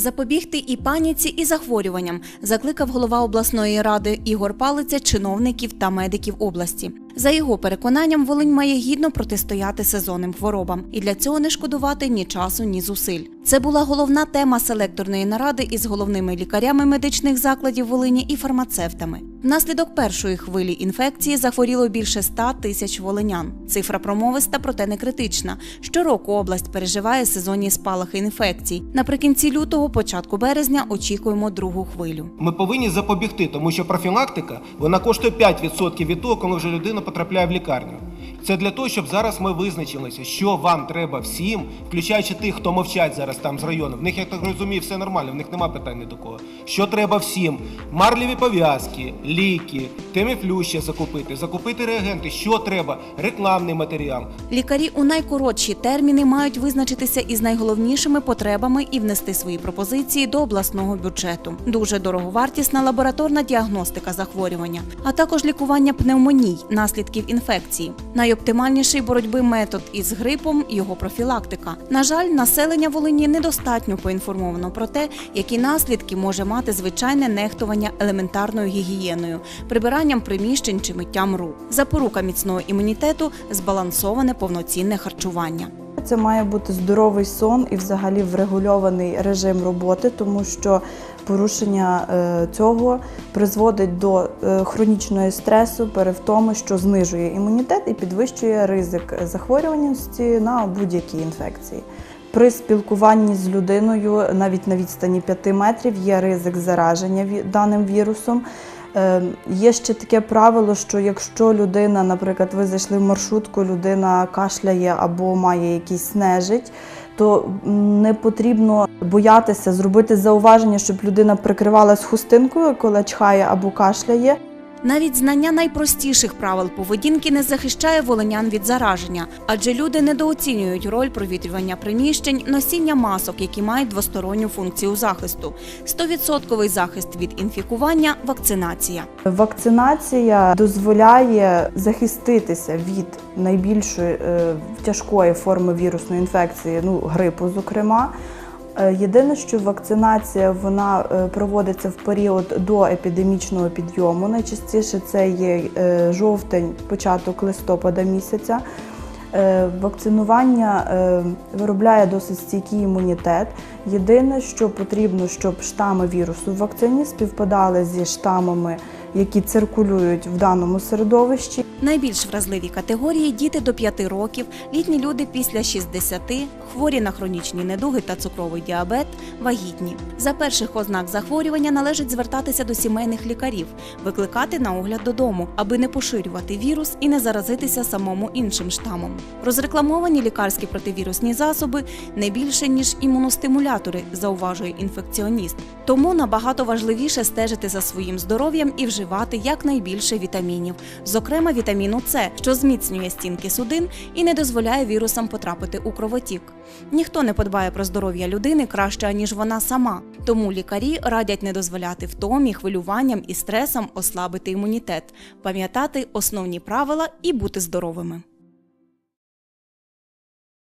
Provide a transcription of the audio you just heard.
Запобігти і паніці, і захворюванням закликав голова обласної ради Ігор Палиця чиновників та медиків області. За його переконанням, Волинь має гідно протистояти сезонним хворобам і для цього не шкодувати ні часу, ні зусиль. Це була головна тема селекторної наради із головними лікарями медичних закладів Волині і фармацевтами. Внаслідок першої хвилі інфекції захворіло більше 100 тисяч волинян. Цифра промовиста, проте не критична. Щороку область переживає сезонні спалахи інфекцій. Наприкінці лютого, початку березня, очікуємо другу хвилю. Ми повинні запобігти, тому що профілактика вона коштує 5% від того, коли вже людина потрапляє в лікарню. Це для того, щоб зараз ми визначилися, що вам треба всім, включаючи тих, хто мовчать зараз там з району. В них, я так розумію, все нормально, в них нема питань ні до кого. Що треба всім? Марлеві пов'язки, ліки, теміфлю ще закупити, закупити реагенти, що треба, рекламний матеріал. Лікарі у найкоротші терміни мають визначитися із найголовнішими потребами і внести свої пропозиції до обласного бюджету. Дуже дороговартісна лабораторна діагностика захворювання, а також лікування пневмоній, наслідків інфекції. Найоптимальніший боротьби метод із грипом його профілактика. На жаль, населення Волині недостатньо поінформовано про те, які наслідки може мати звичайне нехтування елементарною гігієною, прибиранням приміщень чи миттям рук. Запорука міцного імунітету збалансоване повноцінне харчування. Це має бути здоровий сон і взагалі врегульований режим роботи, тому що порушення е, цього призводить до е, хронічної стресу, перевтоми, що знижує імунітет і підвищує ризик захворюваності на будь-які інфекції. При спілкуванні з людиною навіть на відстані 5 метрів є ризик зараження даним вірусом. Е, Є ще таке правило, що якщо людина, наприклад, ви зайшли в маршрутку, людина кашляє або має якийсь нежить, то не потрібно боятися зробити зауваження, щоб людина прикривалась хустинкою, коли чхає або кашляє. Навіть знання найпростіших правил поведінки не захищає волинян від зараження, адже люди недооцінюють роль провітрювання приміщень, носіння масок, які мають двосторонню функцію захисту. 100% захист від інфікування вакцинація. Вакцинація дозволяє захиститися від найбільшої е, тяжкої форми вірусної інфекції, ну грипу, зокрема. Е, Єдине, що вакцинація вона е, проводиться в період до епідемічного підйому. Найчастіше це є е, жовтень, початок листопада місяця. Вакцинування виробляє досить стійкий імунітет. Єдине, що потрібно, щоб штами вірусу в вакцині співпадали зі штамами, які циркулюють в даному середовищі. Найбільш вразливі категорії діти до 5 років, літні люди після 60, хворі на хронічні недуги та цукровий діабет, вагітні. За перших ознак захворювання належить звертатися до сімейних лікарів, викликати на огляд додому, аби не поширювати вірус і не заразитися самому іншим штамом. Розрекламовані лікарські противірусні засоби не більше ніж імуностимулятори, зауважує інфекціоніст. Тому набагато важливіше стежити за своїм здоров'ям і вживати якнайбільше вітамінів, зокрема вітаміну С, що зміцнює стінки судин і не дозволяє вірусам потрапити у кровотік. Ніхто не подбає про здоров'я людини краще, ніж вона сама. Тому лікарі радять не дозволяти втомі, хвилюванням і стресам ослабити імунітет, пам'ятати основні правила і бути здоровими.